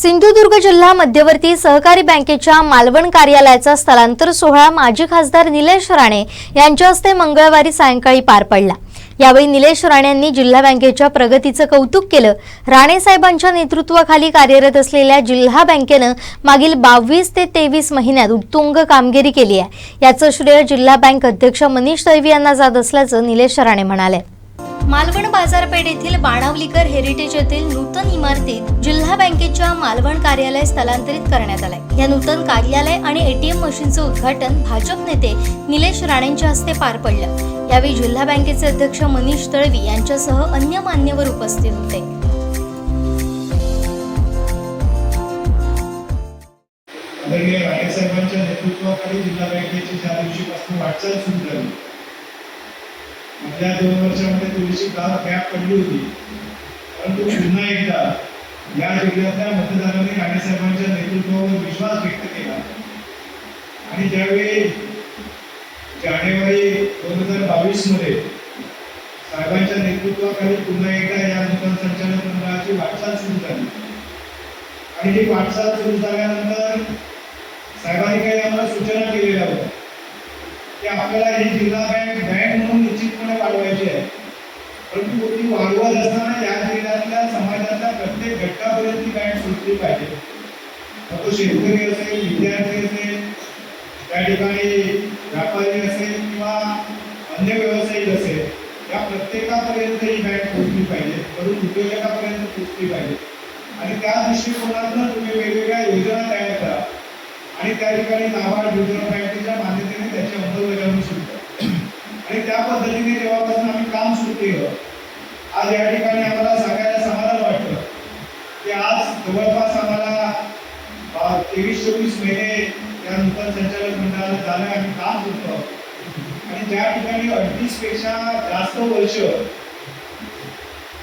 सिंधुदुर्ग जिल्हा मध्यवर्ती सहकारी बँकेच्या मालवण कार्यालयाचा स्थलांतर सोहळा माजी खासदार निलेश राणे यांच्या हस्ते मंगळवारी सायंकाळी पार पडला. यावेळी निलेश राणे यांनी जिल्हा बँकेच्या प्रगतीचं कौतुक केलं. राणे साहेबांच्या नेतृत्वाखाली कार्यरत असलेल्या जिल्हा बँकेनं मागील बावीस ते तेवीस महिन्यात उत्तुंग कामगिरी केली आहे. याचं श्रेय जिल्हा बँक अध्यक्ष मनीष दैवी यांना जात असल्याचं निलेश राणे म्हणाले. मालवण बाजारपेठेतील बाणावलीकर हेरिटेज येथील नूतन इमारतीत जिल्हा बँकेच्या मालवण कार्यालय स्थलांतरित करण्यात आलंय. या नूतन कार्यालय आणि एटीएम मशीनचं उद्घाटन भाजप नेते निलेश राणेंच्या हस्ते पार पडलं. यावेळी जिल्हा बँकेचे अध्यक्ष मनीष तळवी यांच्यासह अन्य मान्यवर उपस्थित होते. आदरणीय नेतृत्वाखाली जिल्हा बँकेची ज्या दिवशीपासून वाटचाल सुरू झाली. मधल्या दोन वर्षामध्ये थोडीशी गाव गॅप पडली होती. परंतु पुन्हा एकदा या जिल्ह्यातल्या मतदारांनी राणेसाहेबांच्या नेतृत्वावर विश्वास व्यक्त केला. आणि ज्यावेळी जानेवारी दोन हजार बावीसमध्ये साहेबांच्या नेतृत्वाखाली पुन्हा एकदा या नूतन संचालक मंडळाची वाटचाल सुरू झाली. आणि ही वाटचाल सुरू झाल्यानंतर साहेबांनी काही आम्हाला सूचना केलेल्या होत्या. की आपल्याला ही जिल्हा बँक वाढवायची आहे. परंतु ती वाढवत असताना या क्रीडातल्या समाजातल्या प्रत्येक घटकापर्यंत ती बँक सुटली पाहिजे? मग तो शेतकरी असेल विद्यार्थी असेल त्या ठिकाणी व्यापारी असेल किंवा अन्य व्यावसायिक असेल या प्रत्येकापर्यंत ही बँक पोचली पाहिजे. परंतु उद्योजकापर्यंत पोहोचली पाहिजे. आणि त्या दृष्टिकोनातून तुम्ही वेगवेगळ्या योजना तयार करा. आणि त्या ठिकाणी नाबार्ड योजना बँकेच्या मान्यतेने त्याची अंमलबजावणी सुरू आणि त्या पद्धतीने तेव्हापासून आम्ही काम सुरू केलं आज या ठिकाणी आम्हाला सांगायला समाधान वाटतं की आज जवळपास आम्हाला तेवीस चोवीस महिने या नूतन संचालक मंडळाला झालं आम्ही काम होतं आणि ज्या ठिकाणी अडतीसपेक्षा जास्त वर्ष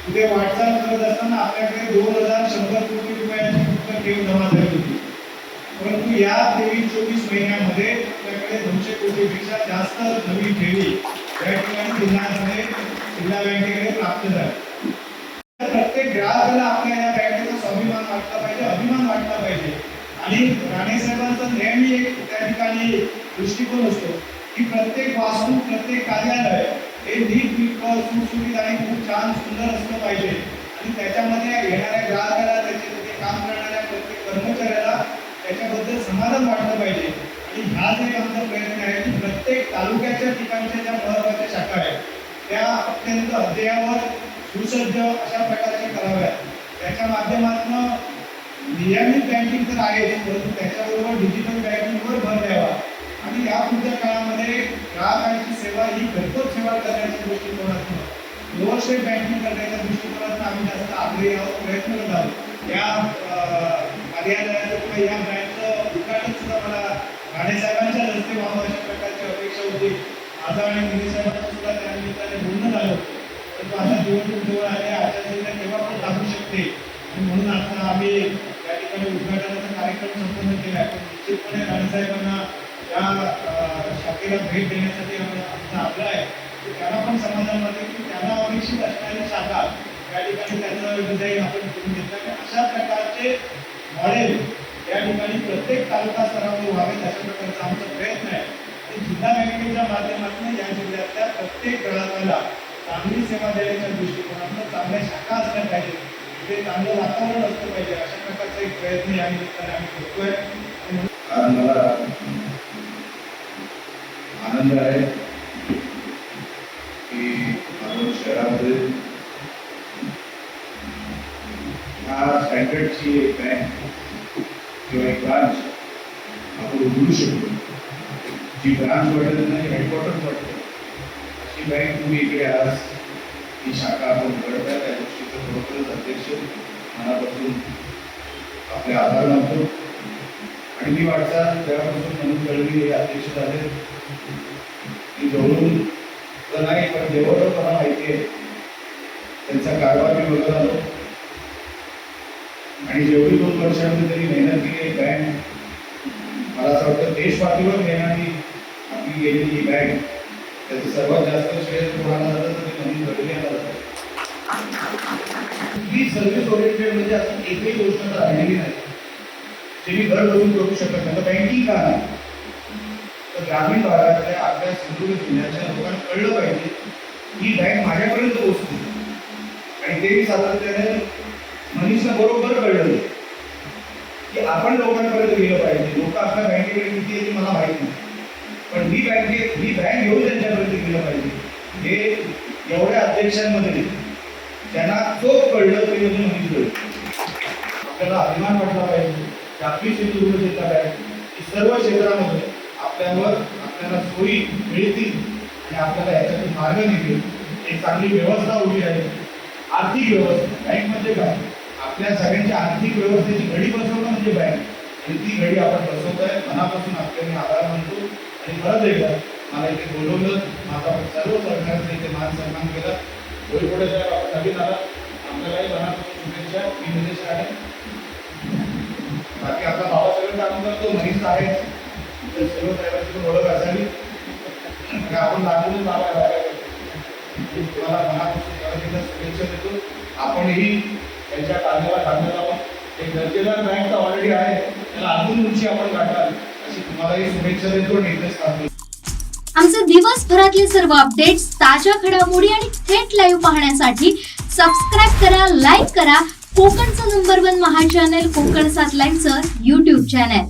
तिथे वाटचाल करत असताना आपल्याकडे दोन हजार शंभर कोटी रुपयाची फक्त ठेव जमा झाली होती. परंतु या तेवीस चोवीस महिन्यामध्ये आपल्याकडे दोनशे कोटीपेक्षा जास्त नवीन ठेवी या ठिकाणी जिल्ह्यामध्ये जिल्हा बँकेकडे प्राप्त झाल्या प्रत्येक ग्राहकाला आपल्या या बँकेचा स्वाभिमान वाटला पाहिजे अभिमान वाटला पाहिजे. आणि राणे साहेबांचा नेहमी एक त्या ठिकाणी दृष्टिकोन असतो की प्रत्येक वास्तू प्रत्येक कार्यालय हे नीट नीटकं सुटसुटीत आणि खूप छान सुंदर असलं पाहिजे. आणि त्याच्यामध्ये येणाऱ्या ग्राहकाला त्याचे काम करणाऱ्या प्रत्येक कर्मचाऱ्याला त्याच्याबद्दल समाधान वाटलं पाहिजे. आणि हाच एक आमचा प्रयत्न आहे की प्रत्येक तालुक्याच्या ठिकाणच्या ज्या महत्त्वाच्या शाखा आहेत त्या अत्यंत अद्ययावत सुसज्ज अशा प्रकारच्या कराव्यात त्याच्या माध्यमातून नियमित बँकिंग तर आहेच परंतु त्याच्याबरोबर डिजिटल बँकिंगवर भर द्यावा. आणि या पुढच्या काळामध्ये ग्राहकांची सेवा ही घरपोच सेवा करण्याच्या दृष्टिकोनातून लोअर स्टेट बँकिंग करण्याच्या दृष्टिकोनातून आम्ही जास्त आग्रही आहोत प्रयत्न करत आहोत. या अं, कार्यालयाचं किंवा या बँकचं उद्घाटन सुद्धा मला राणेसाहेबांच्या रस्ते व्हावं अशा प्रकारची अपेक्षा होती. माझा आणि निधी साहेबांना सुद्धा त्या निमित्ताने बोलणं झालं परंतु आता निवडणूक जवळ आले आचारसंहिता केव्हा पण लागू शकते. आणि म्हणून आता आम्ही या ठिकाणी उद्घाटनाचा कार्यक्रम संपन्न केला आहे. पण निश्चितपणे राणेसाहेबांना या शाखेला भेट देण्यासाठी आम्ही- आमचा आग्रह आहे. की त्यांना पण समाधान वाटते की त्यांना अपेक्षित असणारी शाखा या ठिकाणी त्यांचं डिझाईन आपण करून घेतलं आणि अशा प्रकारचे मॉडेल ठिकाणी प्रत्येक तालुका स्तरावर व्हावेत अशा प्रकारचा आमचा प्रयत्न आहे. आणि जिल्हा बँकेच्या माध्यमातून या जिल्ह्यातल्या प्रत्येक ग्राहकाला चांगली सेवा देण्याच्या दृष्टिकोनातून चांगल्या शाखा असल्या पाहिजेत ते चांगलं वातावरण असलं पाहिजे अशा प्रकारचा एक प्रयत्न या निमित्ताने आम्ही करतोय. आणि मला आनंद आहे की आपण शहरामध्ये ह्या स्टँडर्डची एक बँक किंवा एक ब्रांच आपण उघडू शकतो. जी ब्रांच वाटत नाही हेडक्वार्टर वाटतं अशी बँक तुम्ही इकडे आज ही शाखा आपण उघडताय त्या गोष्टीचं खरोखरच अध्यक्ष मनापासून आपले आभार मानतो. आणि मी वाटतात त्यापासून म्हणून कळली हे अध्यक्ष झाले. की जवळून तर नाही पण जेवढं मला माहिती आहे. त्यांचा कारभार मी बघत आलो. आणि जेवढी दोन वर्षामध्ये त्यांनी मेहनत केली आहे बँक मला असं वाटतं देश पातळीवर मेहनती आपली गेलेली ही बँक त्याचं सर्वात जास्त श्रेय कोणाला जातं तर ते नवीन घडले जातं ही सर्व्हिस ओरिएंटेड म्हणजे असं एकही गोष्ट राहिलेली नाही. जे मी घर बसून करू शकत नाही तर बँकिंग का नाही? तर ग्रामीण भागातल्या आपल्या सिंधुदुर्ग जिल्ह्याच्या लोकांना कळलं पाहिजे ही बँक माझ्यापर्यंत पोहोचते आणि ते सातत्याने मनीषला बरोबर कळलं. की आपण लोकांपर्यंत गेलं पाहिजे. लोक आपल्या बँकेकडे किती येते मला माहिती नाही. पण मी बँके मी बँक घेऊन त्यांच्यापर्यंत गेलं पाहिजे. हे एवढ्या अध्यक्षांमध्ये त्यांना तो कळलं ते म्हणजे मनीष कळलं. आपल्याला अभिमान वाटला पाहिजे. की आपली सिंधुदुर्ग जिल्हा बँक ही सर्व क्षेत्रामध्ये आपल्यावर आपल्याला सोयी मिळतील आणि आपल्याला याच्यातून मार्ग निघेल. एक चांगली व्यवस्था उभी आहे आर्थिक व्यवस्था. बँक म्हणजे काय? आपल्या सगळ्यांच्या आर्थिक व्यवस्थेची घडी बसवणं म्हणजे बँक आणि ती घडी आपण बसवतोय मनापासून आपल्याला आभार मानतो. आणि परत एकदा मला इथे बोलवलं माझा सर्व सरकारचं इथे मान सन्मान केला. होळीपुढे साहेब आपण नवीन आला आपल्यालाही मनापासून शुभेच्छा. मी निलेश आहे बाकी आपला बाबा सगळं काम करतो मनीष आहे. तर सर्व साहेबांची ओळख असावी. आपण लागूनच बाबा तुम्हाला मनापासून शुभेच्छा देतो. आपणही त्यांच्या कार्याला काढण्यात आहोत एक दर्जेदार बँक तर ऑलरेडी आहे. त्याला अजून उंची आपण गाठाल अशी तुम्हालाही शुभेच्छा देतो आणि इथेच आमचे दिवसभरातले सर्व अपडेट्स ताज्या घडामोडी आणि थेट लाईव्ह पाहण्यासाठी सबस्क्राईब करा लाईक करा. कोकणचं नंबर वन महा चॅनल कोकण सात लाईनचं युट्यूब चॅनल